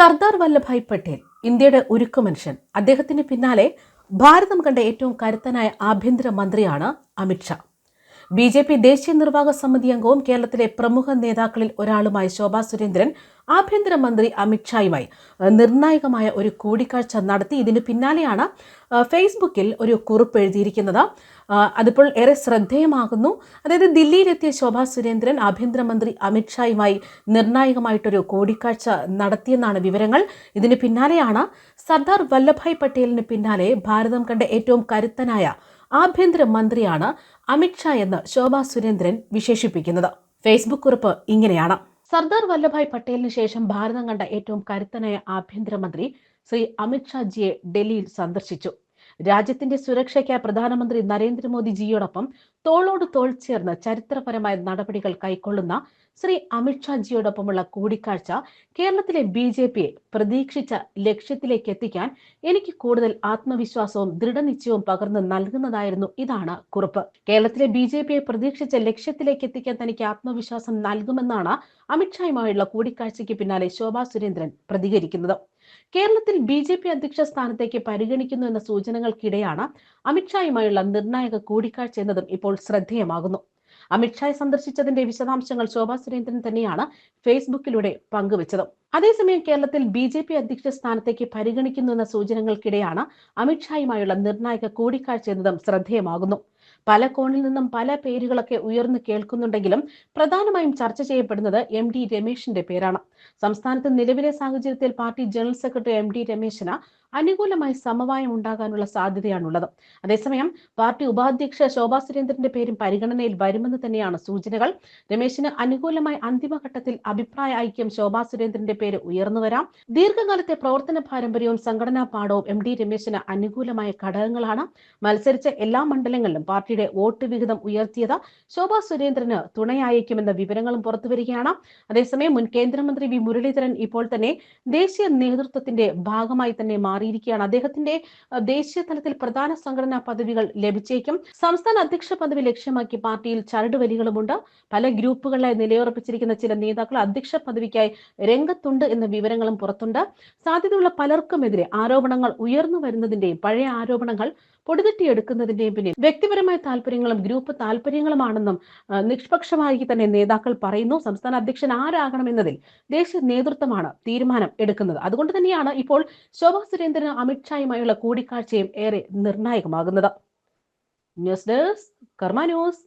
സർദാർ വല്ലഭായ് പട്ടേൽ ഇന്ത്യയുടെ ഉരുക്കു മനുഷ്യൻ. അദ്ദേഹത്തിന് പിന്നാലെ ഭാരതം കണ്ട ഏറ്റവും കരുത്തനായ ആഭ്യന്തര മന്ത്രിയാണ് അമിത്ഷാ ബി ജെ പി ദേശീയ നിർവാഹക സമിതി അംഗവും കേരളത്തിലെ പ്രമുഖ നേതാക്കളിൽ ഒരാളുമായ ശോഭാ സുരേന്ദ്രൻ ആഭ്യന്തരമന്ത്രി അമിത്ഷായുമായി നിർണായകമായ ഒരു കൂടിക്കാഴ്ച നടത്തി. ഇതിന് പിന്നാലെയാണ് ഫേസ്ബുക്കിൽ ഒരു കുറിപ്പ് എഴുതിയിരിക്കുന്നത്. അതിപ്പോൾ ഏറെ ശ്രദ്ധേയമാകുന്നു. അതായത് ദില്ലിയിലെത്തിയ ശോഭാ സുരേന്ദ്രൻ ആഭ്യന്തരമന്ത്രി അമിത്ഷായുമായി നിർണായകമായിട്ടൊരു കൂടിക്കാഴ്ച നടത്തിയെന്നാണ് വിവരങ്ങൾ. ഇതിന് പിന്നാലെയാണ് സർദാർ വല്ലഭായ് പട്ടേലിന് പിന്നാലെ ഭാരതം കണ്ട ഏറ്റവും കരുത്തനായ ആഭ്യന്തര മന്ത്രിയാണ് അമിത്ഷാ എന്ന് ശോഭാ സുരേന്ദ്രൻ വിശേഷിപ്പിക്കുന്നത്. ഫേസ്ബുക്ക് കുറിപ്പ് ഇങ്ങനെയാണ്. സർദാർ വല്ലഭായ് പട്ടേലിന് ശേഷം ഭാരതം കണ്ട ഏറ്റവും കരുത്തനായ ആഭ്യന്തരമന്ത്രി ശ്രീ അമിത്ഷാജിയെ ഡൽഹിയിൽ സന്ദർശിച്ചു. രാജ്യത്തിന്റെ സുരക്ഷയ്ക്കായി പ്രധാനമന്ത്രി നരേന്ദ്രമോദിജിയോടൊപ്പം തോളോട് തോൾ ചേർന്ന് ചരിത്രപരമായ നടപടികൾ കൈക്കൊള്ളുന്ന ശ്രീ അമിത്ഷാജിയോടൊപ്പമുള്ള കൂടിക്കാഴ്ച കേരളത്തിലെ ബി ജെ പിയെ പ്രതീക്ഷിച്ച ലക്ഷ്യത്തിലേക്ക് എത്തിക്കാൻ എനിക്ക് കൂടുതൽ ആത്മവിശ്വാസവും ദൃഢനിശ്ചയവും പകർന്ന് നൽകുന്നതായിരുന്നു ഇതാണ് കുറിപ്പ്. കേരളത്തിലെ ബി ജെ പിയെ പ്രതീക്ഷിച്ച ലക്ഷ്യത്തിലേക്ക് എത്തിക്കാൻ തനിക്ക് ആത്മവിശ്വാസം നൽകുമെന്നാണ് അമിത്ഷായുമായുള്ള കൂടിക്കാഴ്ചയ്ക്ക് പിന്നാലെ ശോഭാ സുരേന്ദ്രൻ പ്രതികരിക്കുന്നത്. കേരളത്തിൽ ബി ജെ പി അധ്യക്ഷ സ്ഥാനത്തേക്ക് പരിഗണിക്കുന്നു എന്ന സൂചനകൾക്കിടെയാണ് അമിത്ഷായുമായുള്ള നിർണായക കൂടിക്കാഴ്ച എന്നതും ഇപ്പോൾ ശ്രദ്ധേയമാകുന്നു. അമിത്ഷായെ സന്ദർശിച്ചതിന്റെ വിശദാംശങ്ങൾ ശോഭാ സുരേന്ദ്രൻ തന്നെയാണ് ഫേസ്ബുക്കിലൂടെ പങ്കുവച്ചത്. അതേസമയം കേരളത്തിൽ ബി ജെ പി അധ്യക്ഷ സ്ഥാനത്തേക്ക് പരിഗണിക്കുന്നു എന്ന സൂചനകൾക്കിടെയാണ് അമിത്ഷായുമായുള്ള നിർണായക കൂടിക്കാഴ്ച എന്നതും ശ്രദ്ധേയമാകുന്നു. പല കോണിൽ നിന്നും പല പേരുകളൊക്കെ ഉയർന്നു കേൾക്കുന്നുണ്ടെങ്കിലും പ്രധാനമായും ചർച്ച ചെയ്യപ്പെടുന്നത് എം ഡി രമേശിന്റെ പേരാണ്. സംസ്ഥാനത്ത് നിലവിലെ സാഹചര്യത്തിൽ party general secretary M D രമേശിന് അനുകൂലമായി സമവായം ഉണ്ടാകാനുള്ള സാധ്യതയാണുള്ളത്. അതേസമയം പാർട്ടി ഉപാധ്യക്ഷ ശോഭാ സുരേന്ദ്രന്റെ പേരും പരിഗണനയിൽ വരുമെന്ന് തന്നെയാണ് സൂചനകൾ. രമേശിന് അനുകൂലമായ അന്തിമഘട്ടത്തിൽ അഭിപ്രായ ഐക്യം ശോഭാ സുരേന്ദ്രന്റെ പേര് ഉയർന്നു വരാം. ദീർഘകാലത്തെ പ്രവർത്തന പാരമ്പര്യവും സംഘടനാ പാഠവും എം ഡി രമേശിന് അനുകൂലമായ ഘടകങ്ങളാണ്. മത്സരിച്ച എല്ലാ മണ്ഡലങ്ങളിലും പാർട്ടിയുടെ വോട്ട് വിഹിതം ഉയർത്തിയത് ശോഭാ സുരേന്ദ്രന് തുണയായേക്കുമെന്ന വിവരങ്ങളും പുറത്തുവരികയാണ് അതേസമയം മുൻ കേന്ദ്രമന്ത്രി വി മുരളീധരൻ ഇപ്പോൾ തന്നെ ദേശീയ നേതൃത്വത്തിന്റെ ഭാഗമായി തന്നെ മാറിയിരിക്കുകയാണ്. അദ്ദേഹത്തിന്റെ ദേശീയ തലത്തിൽ പ്രധാന സംഘടനാ പദവികൾ ലഭിച്ചേക്കും. സംസ്ഥാന അധ്യക്ഷ പദവി ലക്ഷ്യമാക്കി പാർട്ടിയിൽ ചരടുവലികളുമുണ്ട്. പല ഗ്രൂപ്പുകളിലായി നിലയുറപ്പിച്ചിരിക്കുന്ന ചില നേതാക്കൾ അധ്യക്ഷ പദവിക്കായി രംഗത്തുണ്ട് എന്ന വിവരങ്ങളും പുറത്തുണ്ട്. സാധ്യതയുള്ള പലർക്കുമെതിരെ ആരോപണങ്ങൾ ഉയർന്നു വരുന്നതിന്റെയും പഴയ ആരോപണങ്ങൾ പൊടിതട്ടിയെടുക്കുന്നതിന്റെയും പിന്നിൽ വ്യക്തിപരമായ താല്പര്യങ്ങളും ഗ്രൂപ്പ് താല്പര്യങ്ങളുമാണെന്നും നിഷ്പക്ഷമായി തന്നെ നേതാക്കൾ പറയുന്നു. സംസ്ഥാന അധ്യക്ഷൻ ആരാകണമെന്നതിൽ ദേശീയ നേതൃത്വമാണ് തീരുമാനം എടുക്കുന്നത്. അതുകൊണ്ട് തന്നെയാണ് ഇപ്പോൾ ശോഭാ സുരേന്ദ്രന് അമിത്ഷായുമായുള്ള കൂടിക്കാഴ്ചയും ഏറെ നിർണായകമാകുന്നത്. News desk Karma news.